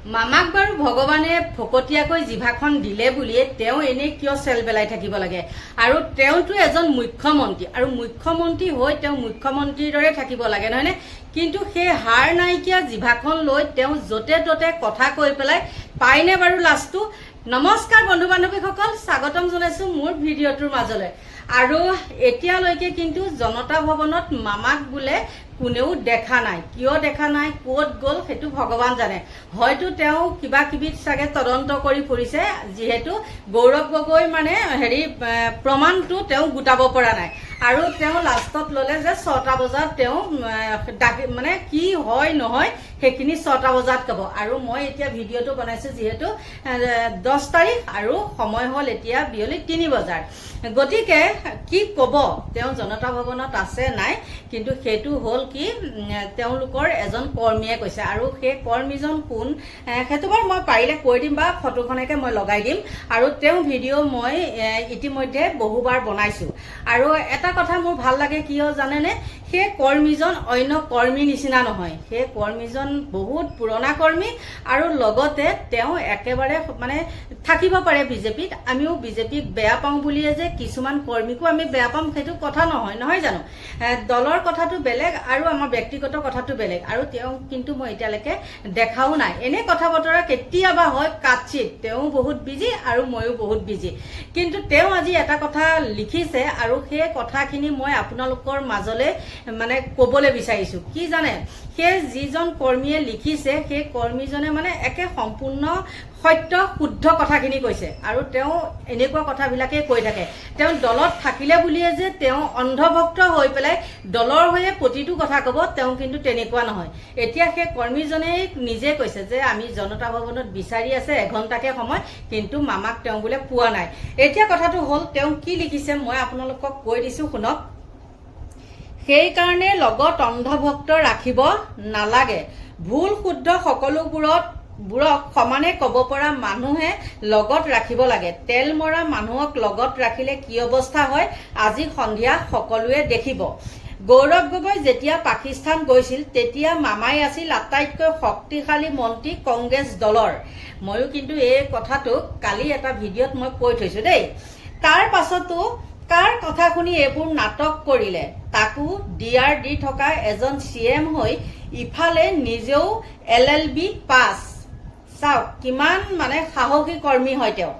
মামাক বাৰু ভগৱানে ফকতীয়াকৈ জিভাখন দিলে বুলিয়ে তেওঁ এনেই কিয় চেল পেলাই থাকিব লাগে? আৰু তেওঁতো এজন মুখ্যমন্ত্ৰী আৰু মুখ্যমন্ত্ৰী হৈ তেওঁ মুখ্যমন্ত্ৰীৰ দৰে থাকিব লাগে নহয়নে? কিন্তু সেই হাৰ নাইকিয়া জিভাখন লৈ তেওঁ য'তে ত'তে কথা কৈ পেলাই পায়নে বাৰু লাজটো? নমস্কাৰ বন্ধু বান্ধৱীসকল স্বাগতম জনাইছো মোৰ ভিডিঅ'টোৰ মাজলৈ। আৰু এতিয়ালৈকে কিন্তু জনতা ভৱনত মামাক বোলে কোনেও দেখা নাই। কিয় দেখা নাই, ক'ত গ'ল সেইটো ভগৱান জানে। হয়তো তেওঁ কিবা কিবি চাগে তদন্ত কৰি ফুৰিছে, যিহেতু গৌৰৱ গগৈ মানে হেৰি প্ৰমাণটো তেওঁ গোটাব পৰা নাই। আৰু তেওঁ লাষ্টত ল'লে যে ছটা বজাত তেওঁ ডাকি মানে কি হয়, নহয়, সেইখিনি ছটা বজাত ক'ব। আৰু মই এতিয়া ভিডিঅ'টো বনাইছোঁ যিহেতু দহ তাৰিখ আৰু সময় হ'ল এতিয়া বিয়লি তিনি বজাৰ। গতিকে কি ক'ব? তেওঁ জনতা ভৱনত আছে নাই? কিন্তু সেইটো হ'ল কি তেওঁলোকৰ এজন কৰ্মীয়ে কৈছে। আৰু সেই কৰ্মীজন কোন? সেইটো বাৰু মই পাৰিলে কৈ দিম বা ফটোখনকে মই লগাই দিম। আৰু তেওঁ ভিডিঅ' মই ইতিমধ্যে বহুবাৰ বনাইছোঁ। আৰু এটা কথা মোৰ ভালো লাগে কিয় জানেনে? সেই কৰ্মীজন অন্য কৰ্মীৰ নিচিনা নহয়। সেই কৰ্মীজন বহুত পুৰণা কৰ্মী আৰু লগতে তেওঁ একেবাৰে মানে থাকিব পাৰে বিজেপিত। আমিও বিজেপিক বেয়া পাওঁ বুলিয়ে যে কিছুমান কৰ্মীকো আমি বেয়া পাম সেইটো কথা নহয়। নহয় জানো? দলৰ কথাটো বেলেগ আৰু আমাৰ ব্যক্তিগত কথাটো বেলেগ। আৰু তেওঁ কিন্তু মই এতিয়ালৈকে দেখাও নাই। এনে কথা বতৰা কেতিয়াবা হয় কাটচিত। তেওঁ বহুত বিজি আৰু ময়ো বহুত বিজি। কিন্তু তেওঁ আজি এটা কথা লিখিছে আৰু সেই কথাখিনি মই আপোনালোকৰ মাজলৈ মানে ক'বলৈ বিচাৰিছোঁ। কি জানে? সেই যিজন কৰ্মীয়ে লিখিছে সেই কৰ্মীজনে মানে একে সম্পূৰ্ণ সত্য শুদ্ধ কথাখিনি কৈছে। আৰু তেওঁ এনেকুৱা কথাবিলাকেই কৈ থাকে। তেওঁ দলত থাকিলে বুলিয়ে যে তেওঁ অন্ধভক্ত হৈ পেলাই দলৰ হৈয়ে প্ৰতিটো কথা ক'ব তেওঁ কিন্তু তেনেকুৱা নহয়। এতিয়া সেই কৰ্মীজনে নিজে কৈছে যে আমি জনতা ভৱনত বিচাৰি আছে এঘণ্টাকে সময় কিন্তু মামাক তেওঁ বোলে পোৱা নাই। এতিয়া কথাটো হ'ল তেওঁ কি লিখিছে মই আপোনালোকক কৈ দিছোঁ শুনক। সেইকাৰণে লগত অন্ধভক্ত ৰাখিব নালাগে। ভুল শুদ্ধ সকলোবোৰত বোৰক সমানে ক'ব পৰা মানুহে লগত ৰাখিব লাগে। তেল মৰা মানুহক লগত ৰাখিলে কি অৱস্থা হয়? আজি সন্ধিয়া সকলোৱে দেখিব। গৌৰৱ গগৈ যেতিয়া পাকিস্তান গৈছিল তেতিয়া মামাই আছিল আটাইতকৈ শক্তিশালী মন্ত্ৰী কংগ্ৰেছ দলৰ। ময়ো কিন্তু এই কথাটো কালি এটা ভিডিঅ'ত মই কৈ থৈছোঁ দেই। তাৰ পাছতো কাৰ কথা শুনি এইবোৰ নাটক কৰিলে? তাকো ডিয়াৰ দি থকা এজন চি এম হৈ ইফালে নিজেও এল এল বি পাছ। চাওক কিমান মানে সাহসী কৰ্মী হয় তেওঁ।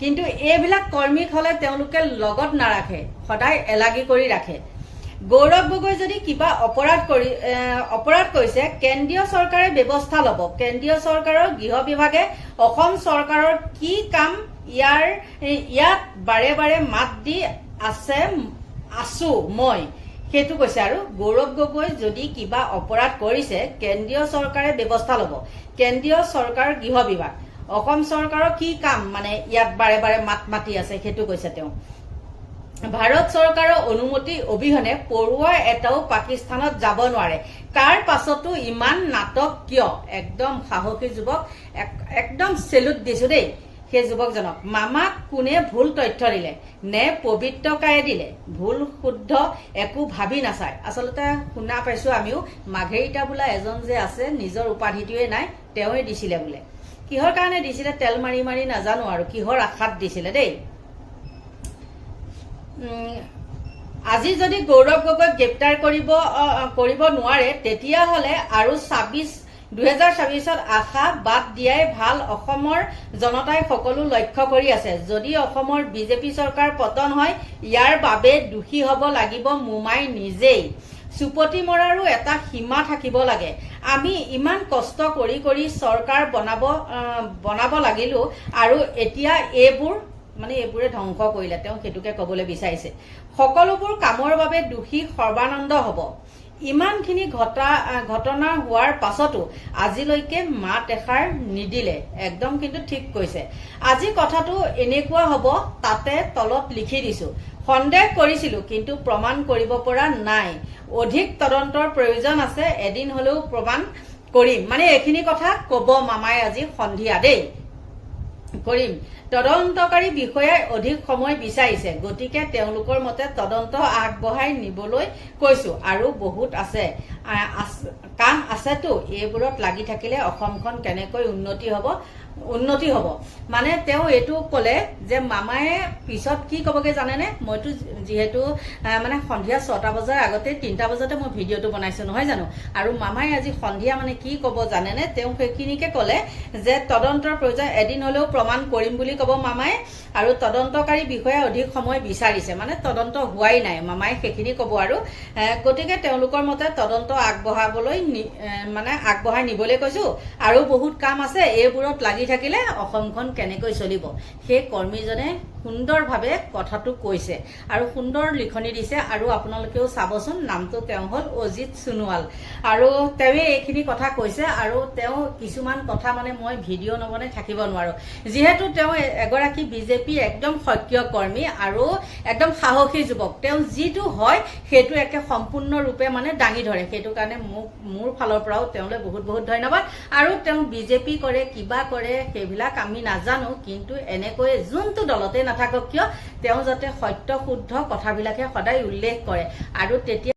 কিন্তু এইবিলাক কৰ্মীক হ'লে তেওঁলোকে লগত নাৰাখে সদায় এলাগী কৰি ৰাখে। গৌৰৱ গগৈ যদি কিবা অপৰাধ কৰি অপৰাধ কৰিছে কেন্দ্ৰীয় চৰকাৰে ব্যৱস্থা ল'ব। কেন্দ্ৰীয় চৰকাৰৰ গৃহ বিভাগে অসম চৰকাৰৰ কি কাম ইয়াৰ, ইয়াত বাৰে বাৰে মাত দি আছে, আছো মই। সেইটো কৈছে আৰু, গৌৰৱ গগৈ যদি কিবা অপৰাধ কৰিছে, কেন্দ্ৰীয় চৰকাৰে ব্যৱস্থা ল'ব। কেন্দ্ৰীয় চৰকাৰৰ গৃহ বিভাগ। অসম চৰকাৰৰ কি কাম? মানে ইয়াত বাৰে বাৰে মাত মাতি আছে, সেইটো কৈছে তেওঁ। ভাৰত চৰকাৰৰ অনুমতি অবিহনে পৰুৱা এটাও পাকিস্তানত যাব নোৱাৰে। তাৰ পাছতো ইমান নাটক কিয়? একদম সাহসী যুৱক, এক- একদম চেলুট দিছো দেই। সেই যুৱকজনক মামাক কোনে ভুল তথ্য দিলে নে পবিত্ৰকায়ে দিলে? ভুল শুদ্ধ একো ভাবি নাচায়। আচলতে শুনা পাইছো আমিও মাঘেৰিটা বোলা এজন যে আছে নিজৰ উপাধিটোৱে নাই তেওঁৱে দিছিলে বোলে। কিহৰ কাৰণে দিছিলে তেল মাৰি মাৰি নাজানো আৰু কিহৰ আশাত দিছিলে দেই? আজি যদি গৌৰৱ গগৈক গ্ৰেপ্তাৰ কৰিব কৰিব নোৱাৰে তেতিয়াহ'লে আৰু ছাব্বিছ দুহেজাৰ ছাব্বিছত আশা বাদ দিয়াই ভাল অসমৰ জনতাই সকলো লক্ষ্য কৰি আছে। যদি অসমৰ বিজেপি চৰকাৰ পতন হয় ইয়াৰ বাবে দোষী হ'ব লাগিব মোমাই নিজেই। চুপতি মৰাৰো এটা সীমা থাকিব লাগে। আমি ইমান কষ্ট কৰি কৰি চৰকাৰ বনাব বনাব লাগিলো আৰু এতিয়া এইবোৰ মানে এইবোৰে ধ্বংস কৰিলে তেওঁ সেইটোকে ক'বলৈ বিচাৰিছে। সকলোবোৰ কামৰ বাবে দোষী সৰ্বানন্দ হ'ব। ইমানখিনি ঘটা ঘটনা হোৱাৰ পাছতো আজিলৈকে মাত এষাৰ নিদিলে। একদম কিন্তু ঠিক কৈছে। আজি কথাটো এনেকুৱা হ'ব তাতে তলত লিখি দিছো। সন্দেহ কৰিছিলো কিন্তু প্ৰমাণ কৰিব পৰা নাই। অধিক তদন্তৰ প্ৰয়োজন আছে এদিন হলেও প্ৰমাণ কৰিম। মানে এইখিনি কথা ক'ব মামাই আজি সন্ধিয়া দেই। কৰিম। তদন্তকাৰী বিষয়াই অধিক সময় বিচাৰিছে। গতিকে তেওঁলোকৰ মতে তদন্ত আগবঢ়াই নিবলৈ কৈছো আৰু বহুত আছে। কাম আছেতো, এইবোৰত লাগি থাকিলে অসমখন কেনেকৈ উন্নতি হ'ব উন্নতি হ'ব। মানে তেওঁ এইটো ক'লে যে, মামায়ে পিছত কি ক'বগৈ জানেনে? মইতো যিহেতু মানে সন্ধিয়া ছটা বজাৰ আগতে, তিনিটা বজাতে মই ভিডিঅ'টো বনাইছোঁ, নহয় জানো? আৰু মামাই আজি সন্ধিয়া মানে কি ক'ব জানেনে? তেওঁ সেইখিনিকে ক'লে যে, তদন্তৰ প্ৰয়োজন, এদিন হ'লেও প্ৰমাণ কৰিম বুলি ক'ব মামাই আৰু তদন্তকাৰী বিষয়াই অধিক সময় বিচাৰিছে। মানে তদন্ত হোৱাই নাই, মামাই সেইখিনি ক'ব আৰু। গতিকে তেওঁলোকৰ মতে তদন্ত আগবঢ়াবলৈ মানে আগবঢ়াই নিবলৈ কৈছোঁ। আৰু বহুত কাম আছে, এইবোৰত লাগি থাকিলে অসমখন কেনেকৈ চলিব? সেই কৰ্মীজনে সুন্দৰভাৱে কথাটো কৈছে আৰু সুন্দৰ লিখনি দিছে আৰু আপোনালোকেও চাবচোন, নামটো তেওঁ হ'ল অজিত সোণোৱাল। আৰু তেওঁৱে এইখিনি কথা কৈছে আৰু তেওঁ কিছুমান কথা মানে মই ভিডিঅ' নবনাই থাকিব নোৱাৰোঁ। যিহেতু তেওঁ এগৰাকী বিজেপি একদম সক্ৰিয় কৰ্মী আৰু একদম সাহসী যুৱক। তেওঁ যিটো হয় সেইটো একে সম্পূৰ্ণৰূপে মানে দাঙি ধৰে। সেইটো কাৰণে মোক মোৰ ফালৰ পৰাও তেওঁলৈ বহুত বহুত ধন্যবাদ। আৰু তেওঁ বিজেপি কৰে কিবা কৰে সেইবিলাক আমি নাজানো। কিন্তু এনেকৈ যোনটো দলতে নাথাকক কিয় তেওঁ যাতে সত্য শুদ্ধ কথাবিলাকে সদায় উল্লেখ কৰে। আৰু তেতিয়া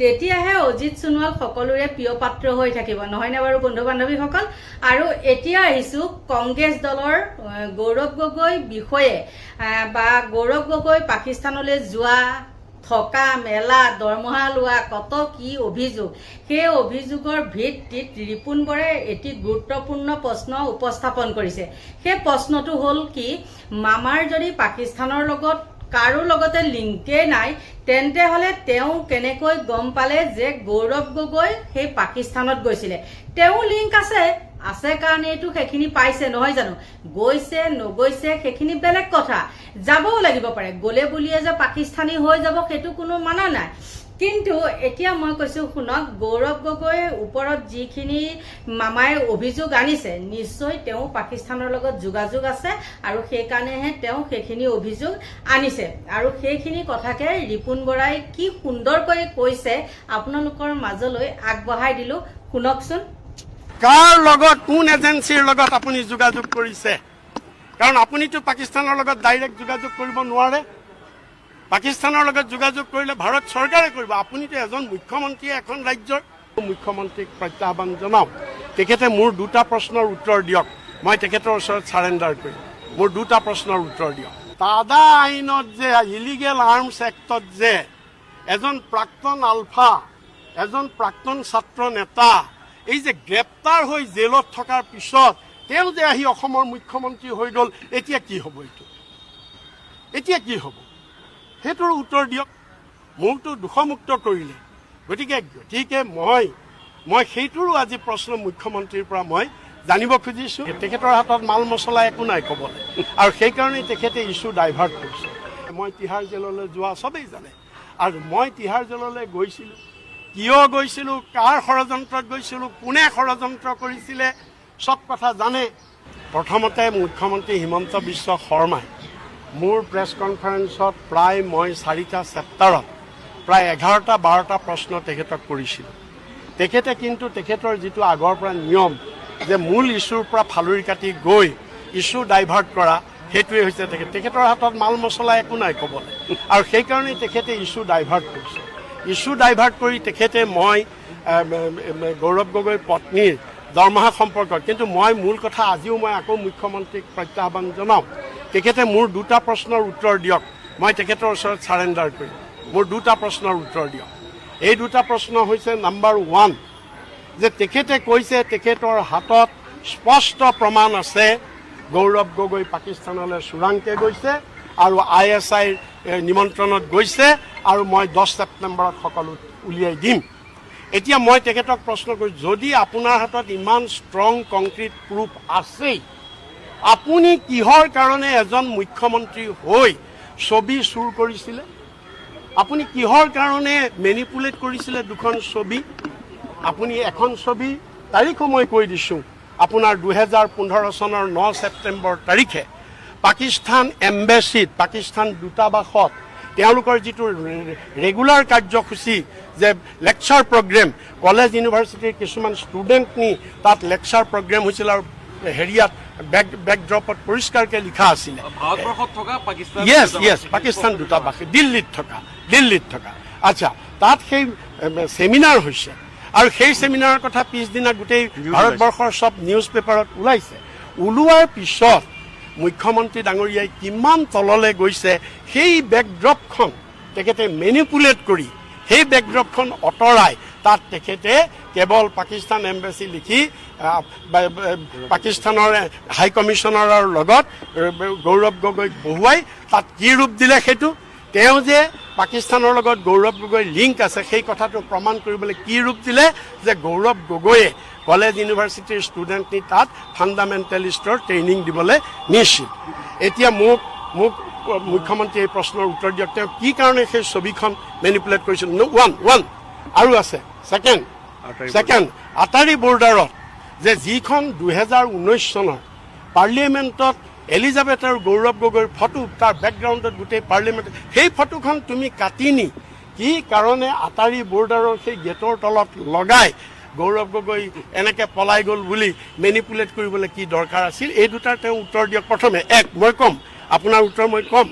তেতিয়াহে অজিত সোণোৱাল সকলোৰে প্ৰিয় পাত্ৰ হৈ থাকিব। নহয়নে বাৰু বন্ধু বান্ধৱীসকল আৰু এতিয়া আহিছো কংগ্ৰেছ দলৰ গৌৰৱ গগৈ বিষয়ে। বা গৌৰৱ গগৈ পাকিস্তানলৈ যোৱা, থকা, মেলা, দৰমহা লোৱা, কত কি অভিযোগ? সেই অভিযোগৰ ভিত্তিত ৰিপুণ বৰে এটি গুৰুত্বপূৰ্ণ প্ৰশ্ন উপস্থাপন কৰিছে। সেই প্ৰশ্নটো হ'ল কি, মামাৰ যদি পাকিস্তানৰ লগত কাৰো লগতে লিংকেই নাই, তেন্তে হ'লে তেওঁ কেনেকৈ গম পালে যে গৌৰৱ গগৈ সেই পাকিস্তানত গৈছিলে? তেওঁ লিংক আছে আছে কাৰণেইতো সেইখিনি পাইছে, নহয় জানো? গৈছে, নগৈছে, সেইখিনি বেলেগ কথা। যাবও লাগিব পাৰে। গ'লে বুলিয়ে যে পাকিস্তানী হৈ যাব, সেইটো কোনো মানা নাই। কিন্তু এতিয়া মই কৈছো, শুনক, গৌৰৱ গগৈৰ ওপৰত যিখিনি মামাই অভিযোগ আনিছে, নিশ্চয় তেওঁ পাকিস্তানৰ লগত যোগাযোগ আছে আৰু সেইকাৰণেহে তেওঁ সেইখিনি অভিযোগ আনিছে। আৰু সেইখিনি কথাকে ৰিপুণ বৰাই কি সুন্দৰকৈ কৈছে, আপোনালোকৰ মাজলৈ আগবঢ়াই দিলো। শুনকচোন। কাৰ লগত, কোন এজেঞ্চিৰ লগত আপুনি যোগাযোগ কৰিছে? কাৰণ আপুনিতো পাকিস্তানৰ লগত ডাইৰেক্ট যোগাযোগ কৰিব নোৱাৰে। পাকিস্তানৰ লগত যোগাযোগ কৰিলে ভাৰত চৰকাৰে কৰিব। আপুনিতো এজন মুখ্যমন্ত্ৰীয়ে এখন ৰাজ্যৰ মুখ্যমন্ত্ৰীক প্ৰত্যাহ্বান জনাওঁ তেখেতে মোৰ দুটা প্ৰশ্নৰ উত্তৰ দিয়ক। মই তেখেতৰ ওচৰত চাৰেণ্ডাৰ কৰিম। মোৰ দুটা প্ৰশ্নৰ উত্তৰ দিয়ক। তাদা আইনত যে ইলিগেল আৰ্মছ এক্টত যে, এজন প্ৰাক্তন আলফা, এজন প্ৰাক্তন ছাত্ৰ নেতা, এই যে গ্ৰেপ্তাৰ হৈ জেলত থকাৰ পিছত তেওঁ যে আহি অসমৰ মুখ্যমন্ত্ৰী হৈ গ'ল, এতিয়া কি হ'ব এইটো? এতিয়া কি হ'ব? সেইটোৰ উত্তৰ দিয়ক। মোকতো দোষমুক্ত কৰিলে। গতিকে গতিকে মই মই সেইটোৰো আজি প্ৰশ্ন মুখ্যমন্ত্ৰীৰ পৰা মই জানিব খুজিছোঁ। তেখেতৰ হাতত মাল মছলা একো নাই ক'বলৈ। আৰু সেইকাৰণেই তেখেতে ইছ্যু ডাইভাৰ্ট কৰিছে। মই তিহাৰ জেললৈ যোৱা চবেই জানে। আৰু মই তিহাৰ জেললৈ গৈছিলোঁ। কিয় গৈছিলোঁ? কাৰ ষড়যন্ত্ৰত গৈছিলোঁ? কোনে ষড়যন্ত্ৰ কৰিছিলে? চব কথা জানে। প্ৰথমতে মুখ্যমন্ত্ৰী হিমন্ত বিশ্ব শৰ্মাই মোৰ প্ৰেছ কনফাৰেন্সত প্ৰায় মই চাৰিটা চেপ্টাৰত, প্ৰায় এঘাৰটা, বাৰটা প্ৰশ্ন তেখেতক কৰিছিলোঁ। তেখেতে কিন্তু তেখেতৰ যিটো আগৰ পৰা নিয়ম যে মূল ইছ্যুৰ পৰা ফালৰি কাটি গৈ ইছ্যু ডাইভাৰ্ট কৰা, সেইটোৱে হৈছে তেখেত। তেখেতৰ হাতত মাল মছলা একো নাই ক'বলৈ। আৰু সেইকাৰণেই তেখেতে ইছ্যু ডাইভাৰ্ট কৰিছে। ইছ্যু ডাইভাৰ্ট কৰি তেখেতে মই গৌৰৱ গগৈৰ পত্নীৰ দৰমহা সম্পৰ্কত, কিন্তু মই মূল কথা আজিও মই আকৌ মুখ্যমন্ত্ৰীক প্ৰত্যাহ্বান জনাওঁ তেখেতে মোৰ দুটা প্ৰশ্নৰ উত্তৰ দিয়ক। মই তেখেতৰ ওচৰত চাৰেণ্ডাৰ কৰিম। মোৰ দুটা প্ৰশ্নৰ উত্তৰ দিয়ক। এই দুটা প্ৰশ্ন হৈছে নাম্বাৰ ওৱান যে তেখেতে কৈছে, তেখেতৰ হাতত স্পষ্ট প্ৰমাণ আছে, গৌৰৱ গগৈ পাকিস্তানলৈ চোৰাংকে গৈছে আৰু আই এছ আইৰ নিমন্ত্ৰণত গৈছে আৰু মই দহ ছেপ্টেম্বৰত সকলো উলিয়াই দিম। এতিয়া মই তেখেতক প্ৰশ্ন কৰিছোঁ যদি আপোনাৰ হাতত ইমান ষ্ট্ৰং কংক্ৰিট প্ৰুফ আছেই আপুনি কিহৰ কাৰণে এজন মুখ্যমন্ত্ৰী হৈ ছবি চুৰ কৰিছিলে? আপুনি কিহৰ কাৰণে মেনিপুলেট কৰিছিলে দুখন ছবি? আপুনি এখন ছবি তাৰিখো মই কৈ দিছোঁ, আপোনাৰ দুহেজাৰ পোন্ধৰ চনৰ ন ছেপ্টেম্বৰ তাৰিখে। পাকিস্তান এম্বেচিত পাকিস্তান দূতাবাসত তেওঁলোকৰ যিটো ৰেগুলাৰ কাৰ্যসূচী যে লেকচাৰ প্ৰগ্ৰেম, কলেজ, ইউনিভাৰ্চিটিৰ কিছুমান ষ্টুডেণ্ট নি তাত লেকচাৰ প্ৰগ্ৰেম হৈছিল আৰু হেৰিয়াত বেক বেকড্ৰপত পৰিষ্কাৰকৈ লিখা আছিলে। য়েছ য়েছ পাকিস্তান দূতাবাস দিল্লীত থকা দিল্লীত থকা। আচ্ছা তাত সেই ছেমিনাৰ হৈছে। আৰু সেই ছেমিনাৰৰ কথা পিছদিনা গোটেই ভাৰতবৰ্ষৰ চব নিউজ পেপাৰত ওলাইছে। ওলোৱাৰ পিছত মুখ্যমন্ত্ৰী ডাঙৰীয়াই কিমান তললৈ গৈছে সেই বেকড্ৰপখন তেখেতে মেনিপুলেট কৰি সেই বেকড্ৰপখন আঁতৰাই তাত তেখেতে কেৱল পাকিস্তান এম্বেচি লিখি পাকিস্তানৰ হাই কমিশ্যনাৰৰ লগত গৌৰৱ গগৈক বহুৱাই, তাত কি ৰূপ দিলে সেইটো? তেওঁ যে পাকিস্তানৰ লগত গৌৰৱ গগৈ লিংক আছে, সেই কথাটো প্ৰমাণ কৰিবলৈ কি ৰূপ দিলে? যে গৌৰৱ গগৈয়ে কলেজ ইউনিভাৰ্চিটিৰ ষ্টুডেণ্ট নি তাত ফাণ্ডামেণ্টেলিষ্টৰ ট্ৰেইনিং দিবলৈ নিছিল এতিয়া মোক মোক মুখ্যমন্ত্ৰীয়ে এই প্ৰশ্নৰ উত্তৰ দিয়ক। তেওঁ কি কাৰণে সেই ছবিখন মেনিপুলেট কৰিছিল? ওৱান ওৱান আৰু আছে। ছেকেণ্ড ছেকেণ্ড আটাৰী বৰ্ডাৰত যে যিখন দুহেজাৰ ঊনৈছ চনৰ পাৰ্লিয়ামেণ্টত এলিজাবেথ আৰু গৌৰৱ গগৈৰ ফটো তাৰ বেকগ্ৰাউণ্ডত গোটেই পাৰ্লিয়ামেণ্ট সেই ফটোখন তুমি কাটি নি কি কাৰণে আটাৰী বৰ্ডাৰৰ সেই গেটৰ তলত লগাই গৌৰৱ গগৈ এনেকে পলাই গ'ল বুলি মেনিপুলেট কৰিবলৈ কি দৰকাৰ আছিল? এই দুটাৰ তেওঁ উত্তৰ দিয়ক। প্ৰথমে এক মই ক'ম আপোনাৰ উত্তৰ মই ক'ম।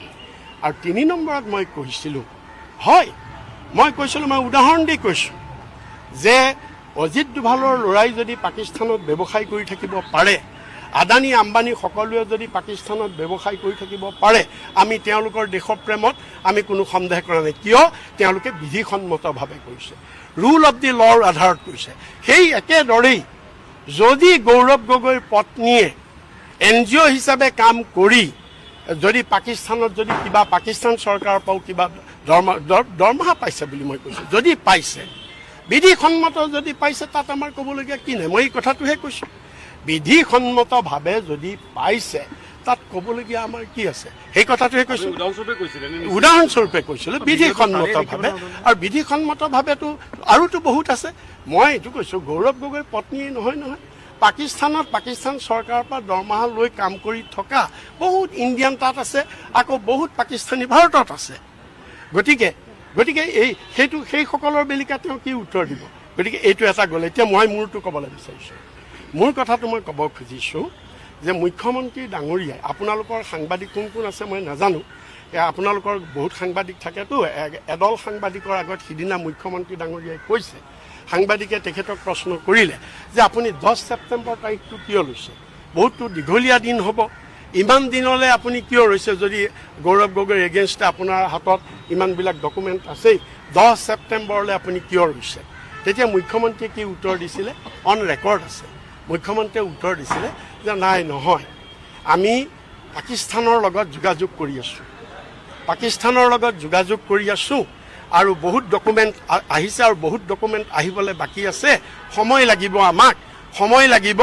আৰু তিনি নম্বৰত মই কৈছিলোঁ, হয়, মই কৈছিলোঁ, মই উদাহৰণ দি কৈছোঁ যে অজিত ডোভালৰ ল'ৰাই যদি পাকিস্তানত ব্যৱসায় কৰি থাকিব পাৰে, আদানী আম্বানী সকলোৱে যদি পাকিস্তানত ব্যৱসায় কৰি থাকিব পাৰে, আমি তেওঁলোকৰ দেশপ্ৰেমত আমি কোনো সন্দেহ কৰা নাই। কিয়? তেওঁলোকে বিধিসন্মতভাৱে কৰিছে। ৰুল অফ দি লৰ আধাৰত কৰিছে। সেই একেদৰেই যদি গৌৰৱ গগৈৰ পত্নীয়ে এন জি অ' হিচাপে কাম কৰি যদি পাকিস্তানত যদি কিবা পাকিস্তান চৰকাৰৰ পৰাও কিবা দৰমহা দৰ- দৰমহা পাইছে বুলি মই কৈছোঁ যদি পাইছে বিধিসন্মত যদি পাইছে তাত আমাৰ ক'বলগীয়া কি নাই? মই এই কথাটোহে কৈছোঁ। বিধিসন্মতভাৱে যদি পাইছে তাত ক'বলগীয়া আমাৰ কি আছে? সেই কথাটোহে কৈছোঁ। উদাহৰণস্বৰূপে কৈছিলে বিধিসন্মতভাৱে। আৰু বিধিসন্মতভাৱেতো আৰুতো বহুত আছে। মই এইটো কৈছোঁ গৌৰৱ গগৈ পত্নীয়ে নহয় নহয়। পাকিস্তানত পাকিস্তান চৰকাৰৰ পৰা দৰমহা লৈ কাম কৰি থকা বহুত ইণ্ডিয়ান তাত আছে আকৌ বহুত পাকিস্তানী ভাৰতত আছে। গতিকে গতিকে এই সেইটো সেইসকলৰ বেলিকা তেওঁ কি উত্তৰ দিব? গতিকে এইটো এটা গ'ল। এতিয়া মই মোৰটো ক'বলৈ বিচাৰিছোঁ। মোৰ কথাটো মই ক'ব খুজিছোঁ যে মুখ্যমন্ত্ৰী ডাঙৰীয়াই আপোনালোকৰ সাংবাদিক কোন কোন আছে মই নাজানো। আপোনালোকৰ বহুত সাংবাদিক থাকেতো। এদল সাংবাদিকৰ আগত সিদিনা মুখ্যমন্ত্ৰী ডাঙৰীয়াই কৈছে সাংবাদিকে তেখেতক প্ৰশ্ন কৰিলে যে আপুনি দহ ছেপ্টেম্বৰ তাৰিখটো কিয় লৈছে? বহুতো দীঘলীয়া দিন হ'ব। ইমান দিনলৈ আপুনি কিয় ৰৈছে যদি গৌৰৱ গগৈৰ এগেইনষ্টে আপোনাৰ হাতত ইমানবিলাক ডকুমেণ্ট আছেই, দহ ছেপ্টেম্বৰলৈ আপুনি কিয় ৰৈছে তেতিয়া মুখ্যমন্ত্ৰীয়ে কি উত্তৰ দিছিলে? অন ৰেকৰ্ড আছে। মুখ্যমন্ত্ৰীয়ে উত্তৰ দিছিলে যে নাই, নহয়। আমি পাকিস্তানৰ লগত যোগাযোগ কৰি আছোঁ। পাকিস্তানৰ লগত যোগাযোগ কৰি আছোঁ। আৰু বহুত ডকুমেণ্ট আহিছে আৰু বহুত ডকুমেণ্ট আহিবলৈ বাকী আছে। সময় লাগিব আমাক, সময় লাগিব।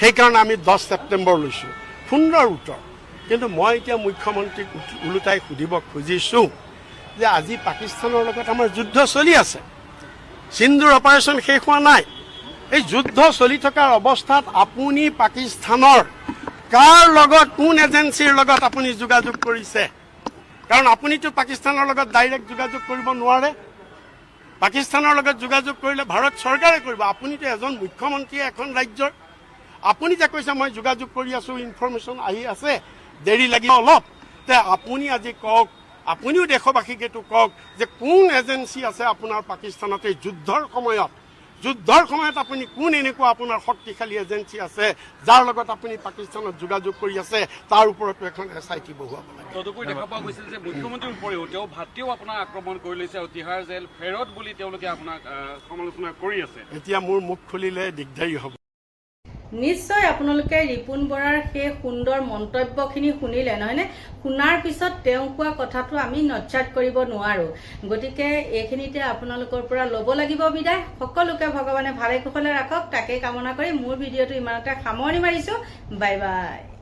সেইকাৰণে আমি দহ ছেপ্টেম্বৰ লৈছোঁ। সুন্দৰ উত্তৰ। কিন্তু মই এতিয়া মুখ্যমন্ত্ৰীক ওলোটাই সুধিব খুজিছোঁ যে আজি পাকিস্তানৰ লগত আমাৰ যুদ্ধ চলি আছে। সিন্ধুৰ অপাৰেশ্যন শেষ হোৱা নাই। এই যুদ্ধ চলি থকাৰ অৱস্থাত আপুনি পাকিস্তানৰ কাৰ লগত, কোন এজেঞ্চিৰ লগত আপুনি যোগাযোগ কৰিছে? কাৰণ আপুনিতো পাকিস্তানৰ লগত ডাইৰেক্ট যোগাযোগ কৰিব নোৱাৰে। পাকিস্তানৰ লগত যোগাযোগ কৰিলে ভাৰত চৰকাৰে কৰিব। আপুনিতো এজন মুখ্যমন্ত্ৰীয়ে এখন ৰাজ্যৰ। আপুনি যে কৈছে, মই যোগাযোগ কৰি আছো ইনফৰমেশ্যন আহি আছে, দেৰি লাগিব অলপ তে আপুনি আজি কওক, আপুনিও দেশবাসীক এইটো কওক যে কোন এজেঞ্চি আছে আপোনাৰ পাকিস্তানত এই যুদ্ধৰ সময়ত। যুদ্ধৰ সময়ত আপুনি কোন এনেকুৱা আপোনাৰ শক্তিশালী এজেঞ্চি আছে যাৰ লগত আপুনি পাকিস্তানত যোগাযোগ কৰি আছে তাৰ ওপৰতো এখন এছ আই টি বহুৱাব লাগে। তদুপৰি দেখা পোৱা গৈছিল যে মুখ্যমন্ত্ৰীৰ উপৰিও তেওঁ ভাতৃও আপোনাৰ আক্ৰমণ কৰি লৈছে আৰু তিহাৰ জেল ফেৰত বুলি তেওঁলোকে আপোনাক সমালোচনা কৰি আছে। এতিয়া মোৰ মুখ খুলিলে দিগদাৰী হ'ব। নিশ্চয় আপোনালোকে ৰিপুণ বৰাৰ সেই সুন্দৰ মন্তব্যখিনি শুনিলে নহয়নে? শুনাৰ পিছত তেওঁ কোৱা কথাটো আমি নচ্ছাত কৰিব নোৱাৰোঁ। গতিকে এইখিনিতে আপোনালোকৰ পৰা ল'ব লাগিব বিদায়। সকলোকে ভগৱানে ভালে কুশলে ৰাখক। তাকে কামনা কৰি মোৰ ভিডিঅ'টো ইমানতে সামৰণি মাৰিছোঁ। Bye bye.